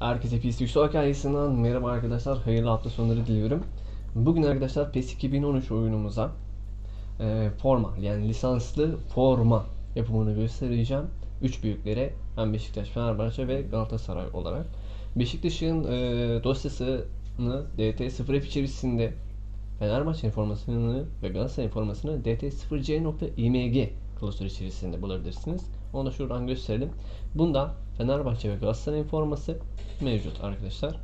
Herkese PES Yüksek Hikayesi'nden merhaba arkadaşlar. Hayırlı hafta sonları diliyorum. Bugün arkadaşlar PES 2013 oyunumuza e, forma yani lisanslı forma yapımını göstereceğim. Üç büyüklere hem Beşiktaş, Fenerbahçe ve Galatasaray olarak. Beşiktaş'ın e, dosyasını DT0F içerisinde Fenerbahçe'nin formasını ve Galatasaray'ın formasını dt0c.img klasör içerisinde bulabilirsiniz. Onu da şuradan gösterelim. Bunda Fenerbahçe ve Galatasaray'ın forması mevcut arkadaşlar.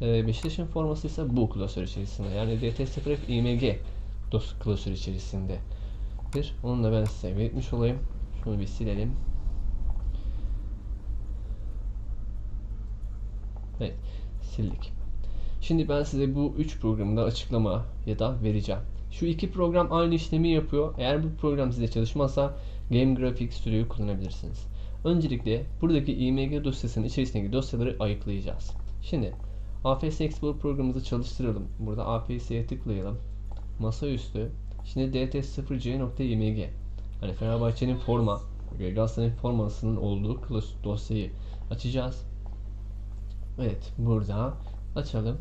Ee, Beşiktaş'ın forması ise bu klasör içerisinde. Yani DT0F IMG klasör içerisinde. Bir, onu da ben size belirtmiş olayım. Şunu bir silelim. Evet, sildik. Şimdi ben size bu üç programda açıklama ya da vereceğim. Şu iki program aynı işlemi yapıyor. Eğer bu program size çalışmazsa Game Graphics Studio'yu kullanabilirsiniz. Öncelikle buradaki IMG dosyasının içerisindeki dosyaları ayıklayacağız. Şimdi AFS Explorer programımızı çalıştıralım. Burada AFS'ye tıklayalım. Masaüstü. Şimdi dt0c.img Hani Fenerbahçe'nin forma Galatasaray'ın formasının olduğu dosyayı açacağız. Evet burada açalım.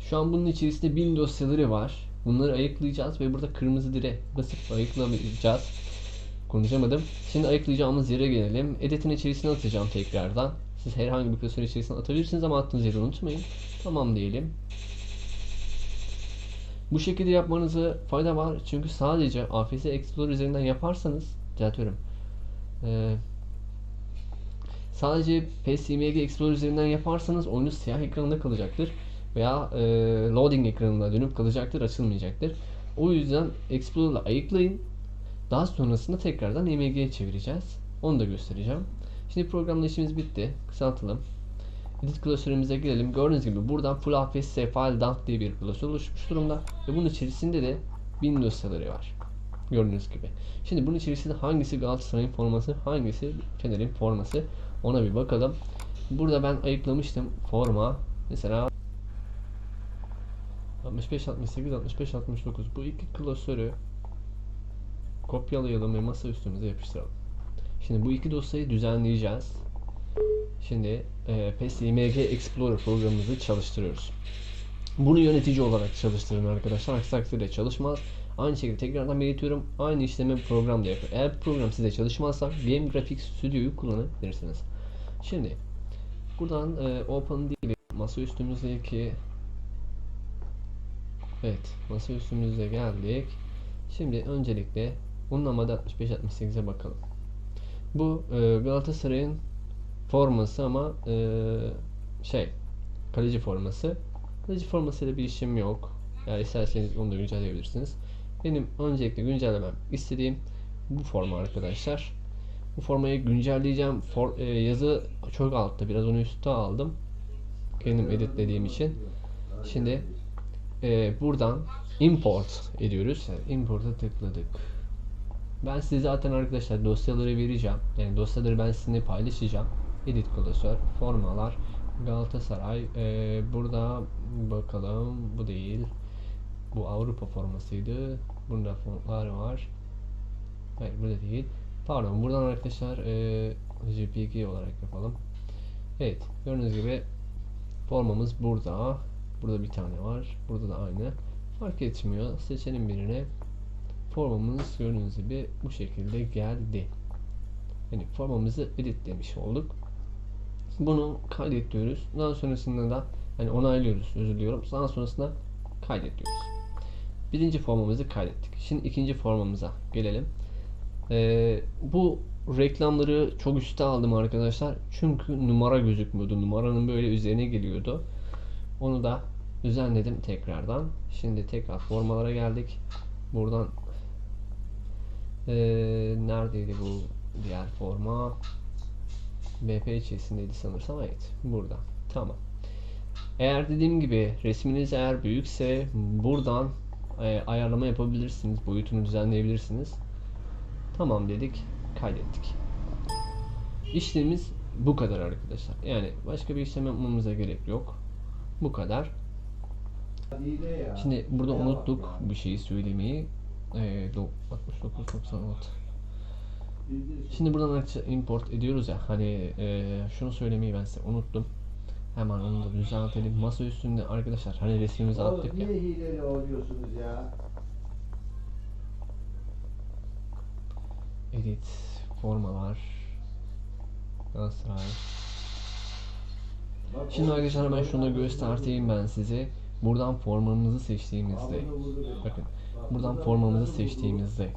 Şu an bunun içerisinde bin dosyaları var. Bunları ayıklayacağız ve burada kırmızı dire basıp ayıklayacağız. Konuşamadım. Şimdi ayıklayacağımız yere gelelim. Edit'in içerisine atacağım tekrardan. Siz herhangi bir klasör içerisine atabilirsiniz ama attığınız yeri unutmayın. Tamam diyelim. Bu şekilde yapmanızı fayda var. Çünkü sadece AFS Explorer üzerinden yaparsanız düzeltiyorum. Ee, sadece PSIMG Explorer üzerinden yaparsanız oyunuz siyah ekranda kalacaktır veya e, loading ekranına dönüp kalacaktır, açılmayacaktır. O yüzden Explorer'la ayıklayın. Daha sonrasında tekrardan IMG'ye çevireceğiz. Onu da göstereceğim. Şimdi programda işimiz bitti. Kısaltalım. Edit klasörümüze girelim. Gördüğünüz gibi buradan Full APS File Dump diye bir klasör oluşmuş durumda. Ve bunun içerisinde de bin dosyaları var. Gördüğünüz gibi. Şimdi bunun içerisinde hangisi Galatasaray'ın forması, hangisi Fener'in forması ona bir bakalım. Burada ben ayıklamıştım forma. Mesela 65 68 65 69 bu iki klasörü kopyalayalım ve masa üstümüze yapıştıralım. Şimdi bu iki dosyayı düzenleyeceğiz. Şimdi e, PES Explorer programımızı çalıştırıyoruz. Bunu yönetici olarak çalıştırın arkadaşlar. Aksi takdirde çalışmaz. Aynı şekilde tekrardan belirtiyorum. Aynı işlemi program da yapıyor. Eğer program size çalışmazsa Game Graphics Studio'yu kullanabilirsiniz. Şimdi buradan e, Open diye masa üstümüzdeki Evet, masa üstümüze geldik. Şimdi öncelikle unlamada 65-68'e bakalım. Bu e, Galatasaray'ın forması ama e, şey kaleci forması. Kaleci formasıyla bir işim yok. Yani isterseniz onu da güncelleyebilirsiniz. Benim öncelikle güncellemem istediğim bu forma arkadaşlar. Bu formayı güncelleyeceğim. For, e, yazı çok altta. Biraz onu üstte aldım. Kendim editlediğim için. Şimdi e, buradan import ediyoruz. Import'a tıkladık. Ben size zaten arkadaşlar dosyaları vereceğim. Yani dosyaları ben sizinle paylaşacağım. Edit klasör, formalar, Galatasaray. E, burada bakalım bu değil. Bu Avrupa formasıydı. Burada fontlar var. Hayır burada değil. Pardon buradan arkadaşlar e, JPG olarak yapalım. Evet gördüğünüz gibi formamız burada. Burada bir tane var. Burada da aynı. Fark etmiyor. Seçelim birine. Formamız gördüğünüz gibi bu şekilde geldi. Yani formamızı editlemiş olduk. Bunu kaydediyoruz. Daha sonrasında da yani onaylıyoruz. Özür diliyorum. Daha sonrasında kaydediyoruz. Birinci formamızı kaydettik. Şimdi ikinci formamıza gelelim. Ee, bu reklamları çok üstte aldım arkadaşlar. Çünkü numara gözükmüyordu. Numaranın böyle üzerine geliyordu. Onu da düzenledim tekrardan. Şimdi tekrar formalara geldik. Buradan ee, neredeydi bu diğer forma? BP içerisindeydi sanırsam. Evet. Burada. Tamam. Eğer dediğim gibi resminiz eğer büyükse buradan e, ayarlama yapabilirsiniz. Boyutunu düzenleyebilirsiniz. Tamam dedik. Kaydettik. İşlemimiz bu kadar arkadaşlar. Yani başka bir işlem yapmamıza gerek yok. Bu kadar. Şimdi burada unuttuk bu şeyi söylemeyi. Ee, 69 96. Şimdi buradan import ediyoruz ya hani e, şunu söylemeyi ben size unuttum. Hemen onu da düzeltelim. Masa üstünde arkadaşlar hani resmimizi Oğlum attık ya. niye hileli oynuyorsunuz ya? Edit formalar. Galatasaray. Şimdi arkadaşlar hemen şunu da göstereyim ben size. Buradan formamızı seçtiğimizde. Bakın. Bak, Buradan burada- formamızı seçtiğimizde.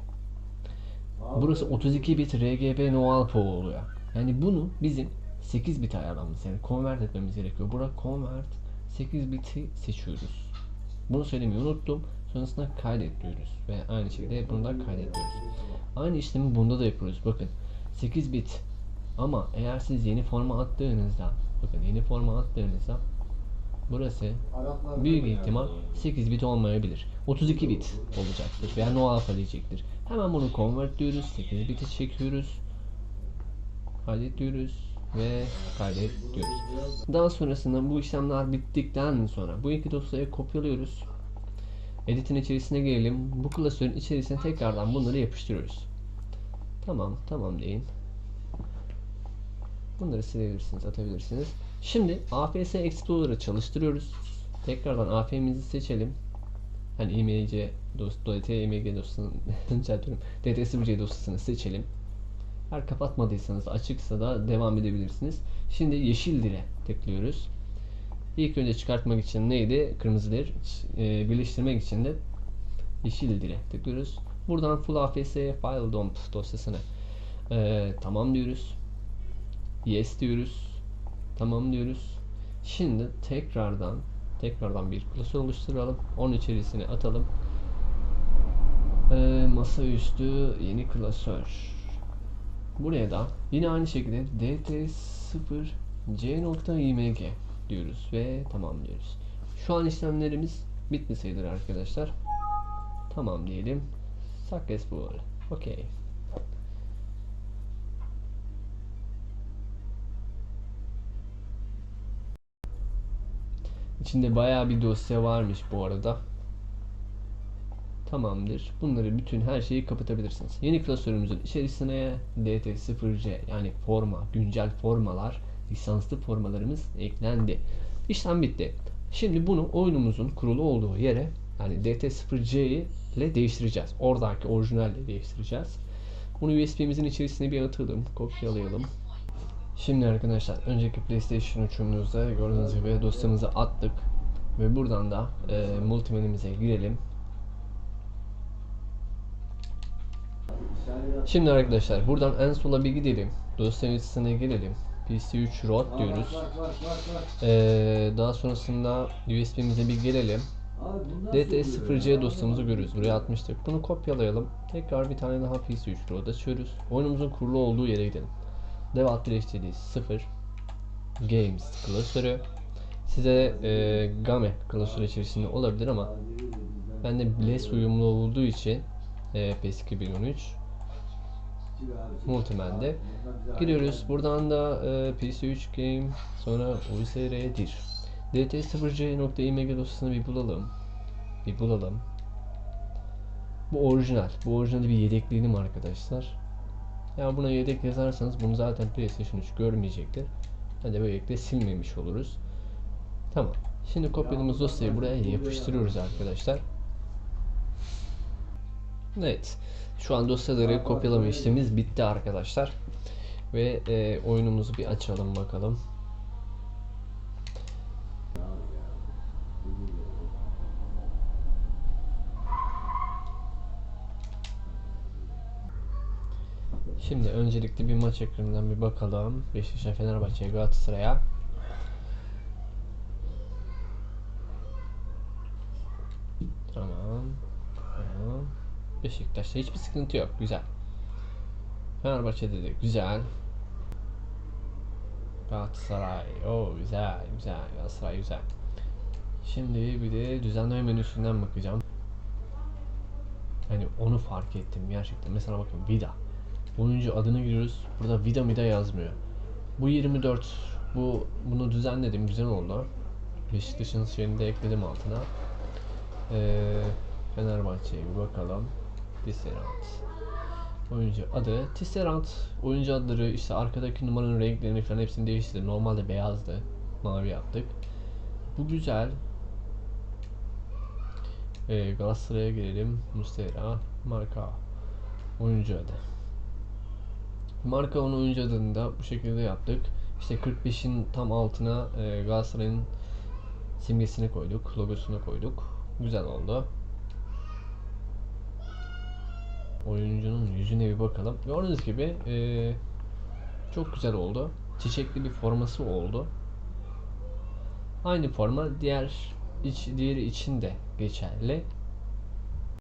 Burası 32 bit RGB no alpha oluyor. Yani bunu bizim 8 bit ayarlamamız yani convert etmemiz gerekiyor. Burada convert 8 biti seçiyoruz. Bunu söylemeyi unuttum. Sonrasında kaydet diyoruz. Ve aynı şekilde bunu da kaydet diyoruz. Aynı işlemi bunda da yapıyoruz. Bakın 8 bit. Ama eğer siz yeni forma attığınızda bakın yeni forma attığınızda burası Araplar büyük ihtimal yani. 8 bit olmayabilir. 32 bit olacaktır veya no alpha diyecektir. Hemen bunu convert diyoruz. 8 biti çekiyoruz. Kaydet diyoruz ve kaydet diyoruz. Daha sonrasında bu işlemler bittikten sonra bu iki dosyayı kopyalıyoruz. Edit'in içerisine gelelim. Bu klasörün içerisine tekrardan bunları yapıştırıyoruz. Tamam, tamam deyin. Bunları silebilirsiniz, atabilirsiniz. Şimdi AFS Explorer'ı çalıştırıyoruz. Tekrardan AFM'imizi seçelim. Hani img dosya, DT img dosyasını. DT0C dosyasını seçelim. Eğer kapatmadıysanız açıksa da devam edebilirsiniz. Şimdi yeşil dire tıklıyoruz. İlk önce çıkartmak için neydi? Kırmızı dir. E, birleştirmek için de yeşil dire tıklıyoruz. Buradan full AFS file dump dosyasını e, tamam diyoruz. Yes diyoruz. Tamam diyoruz. Şimdi tekrardan tekrardan bir klasör oluşturalım. Onun içerisine atalım. Ee, masaüstü yeni klasör. Buraya da yine aynı şekilde dt0c.img diyoruz ve tamam diyoruz. Şu an işlemlerimiz bitti sayılır arkadaşlar. Tamam diyelim. Successful. Okey. İçinde bayağı bir dosya varmış bu arada. Tamamdır. Bunları bütün her şeyi kapatabilirsiniz. Yeni klasörümüzün içerisine DT0C yani forma, güncel formalar, lisanslı formalarımız eklendi. İşlem bitti. Şimdi bunu oyunumuzun kurulu olduğu yere yani DT0C ile değiştireceğiz. Oradaki orijinalle değiştireceğiz. Bunu USB'mizin içerisine bir atalım, kopyalayalım. Şimdi arkadaşlar önceki PlayStation 3'ümüzde gördüğünüz gibi dosyamızı attık ve buradan da e, multimenimize girelim. Şimdi arkadaşlar buradan en sola bir gidelim. Dosya listesine gelelim. PC3 root diyoruz. Ee, daha sonrasında USB'mize bir gelelim. Abi bunlar DT0C dosyamızı görüyoruz. Buraya atmıştık. Bunu kopyalayalım. Tekrar bir tane daha PC3 root açıyoruz. Oyunumuzun kurulu olduğu yere gidelim. Dev adresleri 0 Games klasörü. Size e, Game klasörü içerisinde olabilir ama bende Bless uyumlu olduğu için e, PES 2013 Multimen'de giriyoruz. Buradan da e, PC3 Game sonra USR dir. dt0c.img dosyasını bir bulalım. Bir bulalım. Bu orijinal. Bu orijinali bir yedekleyelim arkadaşlar. Ya buna yedek yazarsanız bunu zaten PlayStation 3 görmeyecektir. Hadi böylelikle silmemiş oluruz. Tamam. Şimdi kopyaladığımız dosyayı buraya yapıştırıyoruz arkadaşlar. Evet. Şu an dosyaları kopyalama işlemimiz bitti arkadaşlar. Ve e, oyunumuzu bir açalım bakalım. Şimdi öncelikle bir maç ekranından bir bakalım. Beşiktaş Fenerbahçe Galatasaray'a. Tamam. Tamam. Beşiktaş'ta hiçbir sıkıntı yok. Güzel. Fenerbahçe'de de güzel. Galatasaray. O güzel, güzel. Galatasaray güzel. Şimdi bir de düzenleme menüsünden bakacağım. Hani onu fark ettim gerçekten. Mesela bakın Vida. Oyuncu adını giriyoruz. Burada Vida Mida yazmıyor. Bu 24. Bu bunu düzenledim. Güzel oldu. Beşiktaş'ın şeyini de ekledim altına. Ee, Fenerbahçe'ye bir bakalım. Disserat. Oyuncu adı. Tisserand oyuncu adları işte arkadaki numaranın renklerini falan hepsini değiştirdi. Normalde beyazdı. Mavi yaptık. Bu güzel. Ee, Galatasaray'a gelelim. Muslera. Marka. Oyuncu adı. Marka onun oyuncu adını da bu şekilde yaptık. İşte 45'in tam altına e, Galatasaray'ın simgesini koyduk. Logosunu koyduk. Güzel oldu. Oyuncunun yüzüne bir bakalım. Gördüğünüz gibi e, çok güzel oldu. Çiçekli bir forması oldu. Aynı forma diğer iç, diğeri için de geçerli.